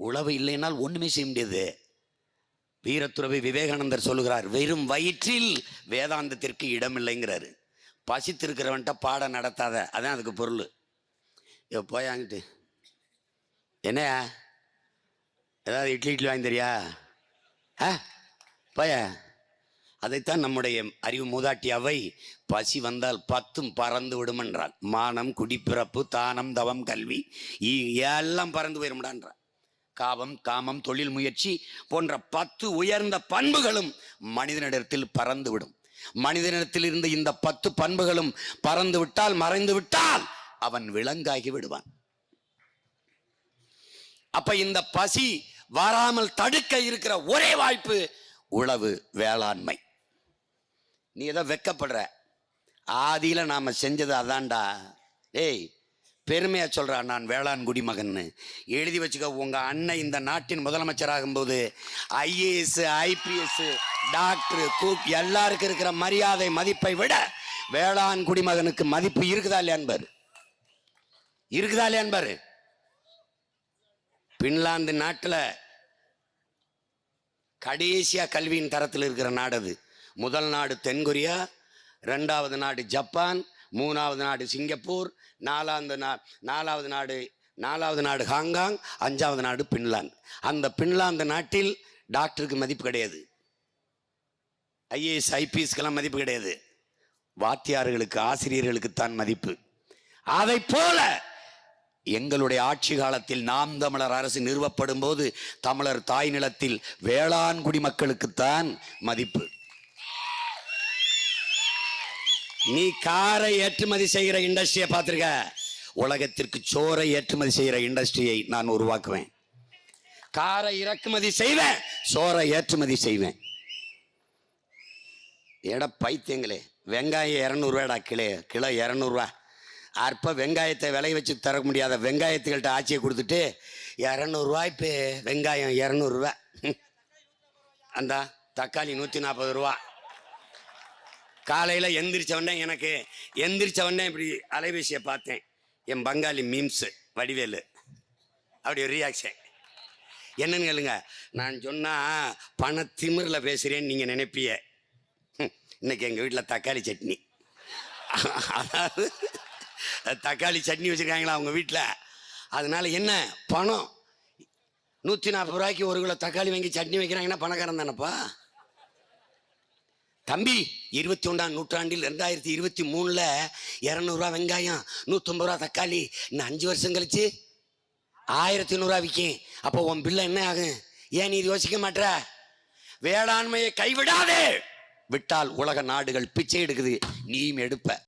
உழவு இல்லைனால் ஒன்றுமே செய்ய முடியாது. வீரத்துறவி விவேகானந்தர் சொல்லுகிறார் வெறும் வயிற்றில் வேதாந்தத்திற்கு இடமில்லைங்கிறாரு. பசித்திருக்கிறவன்ட்ட பாடம் நடத்தாத. அதான் அதுக்கு பொருள். இப்போ போய் அங்கிட்டு என்னையா ஏதாவது இட்லி இட்லி வாங்கி தெரியா? ஆ? போய அதைத்தான் நம்முடைய அறிவு மூதாட்டி அவை பசி வந்தால் பத்தும் பறந்து விடும் என்றாள் மானம் குடிப்பிறப்பு தானம் தவம் கல்வி. இ- எல்லாம் பறந்து போயிரும்டான்றான் காமம் காமம் தொழில் முயற்சி போன்ற பத்து உயர்ந்த பண்புகளும் மனிதனிடத்தில் பறந்து விடும் மனிதனிடத்தில் இருந்த இந்த பத்து பண்புகளும் பறந்து விட்டால் மறைந்து விட்டால் அவன் விலங்காகி விடுவான். அப்ப இந்த பசி வராமல் தடுக்க இருக்கிற ஒரே வாய்ப்பு உழவு வேளாண்மை. நீ ஏதோ வெக்கப்படுற. ஆதியில நாம செஞ்சது அதான்டா. ஏய் பெருமையாக சொல்றான் நான் வேளாண் குடிமகன்னு. எழுதி வச்சுக்க உங்கள் அண்ணன் இந்த நாட்டின் முதலமைச்சர் ஆகும்போது ஐஏஎஸ் ஐபிஎஸ் டாக்டர் கூப் எல்லாருக்கும் இருக்கிற மரியாதை மதிப்பை விட வேளாண் குடிமகனுக்கு மதிப்பு இருக்குதா இல்லையான்பாரு இருக்குதா இல்லையான்பாரு பின்லாந்து நாட்டில் கடைசியா கல்வியின் தரத்தில் இருக்கிற நாடு அது முதல் நாடு தென்கொரியா ரெண்டாவது நாடு ஜப்பான் மூணாவது நாடு சிங்கப்பூர் நாலாவது நா நாலாவது நாடு நாலாவது நாடு ஹாங்காங் அஞ்சாவது நாடு பின்லாந்து. அந்த பின்லாந்து நாட்டில் டாக்டருக்கு மதிப்பு கிடையாது. ஐஏஎஸ் ஐபிஎஸ்க்கெல்லாம் மதிப்பு கிடையாது. வாத்தியார்களுக்கு ஆசிரியர்களுக்கு தான் மதிப்பு. அதை போல எங்களுடைய ஆட்சி காலத்தில் நாம் தமிழர் அரசு நிறுவப்படும் போது தமிழர் தாய் நிலத்தில் வேளாண் குடிமக்களுக்குத்தான் மதிப்பு. நீ காரை ஏற்றுமதி செய்கிற இண்டஸ்ட்ரியை பார்த்துருக்க? உலகத்திற்கு சோறை ஏற்றுமதி செய்கிற இண்டஸ்ட்ரியை நான் உருவாக்குவேன். காரை இறக்குமதி செய்வேன் சோறை ஏற்றுமதி செய்வேன். எட பைத்தியங்களே வெங்காயம் இரநூறுவாடா கிலோ கிலோ இரநூறுவா அற்ப வெங்காயத்தை விளைய வச்சு தர முடியாத வெங்காயத்துகள்கிட்ட ஆட்சியை கொடுத்துட்டு இரநூறுவா இப்போ வெங்காயம் இரநூறுவா அந்த தக்காளி நூற்றி நாற்பது ரூபா. காலையில் எந்திரிச்ச உடனே எனக்கு எந்திரிச்ச உடனே இப்படி அலைபேசியை பார்த்தேன். என் பங்காளி மீம்ஸு வடிவேலு. அப்படி ஒரு ரியாக்ஷன் என்னன்னு கேளுங்க. நான் சொன்னால் பண திமிரில் பேசுகிறேன்னு நீங்கள் நினைப்பிய இன்னைக்கு எங்கள் வீட்டில் தக்காளி சட்னி. அதாவது தக்காளி சட்னி வச்சுருக்காங்களா அவங்க வீட்டில் அதனால் என்ன? பணம். நூற்றி நாற்பது ரூபாய்க்கு ஒரு கிலோ தக்காளி வாங்கி சட்னி வைக்கிறாங்கன்னா பணக்காரன் தானேப்பா? தம்பி இருபத்தி ஒன்றாம் நூற்றாண்டில் ரெண்டாயிரத்தி இருபத்தி மூணில் இரநூறுவா வெங்காயம் நூற்றம்பது ரூபா தக்காளி இன்னும் அஞ்சு வருஷம் கழிச்சு ஆயிரத்தி நூறுரூவா விற்கும் அப்போ உன் பிள்ளை என்ன ஆகும்? ஏன் நீ இது யோசிக்க மாட்ற? வேளாண்மையை கைவிடாதே! விட்டால் உலக நாடுகள் பிச்சை எடுக்குது. நீயும் எடுப்ப.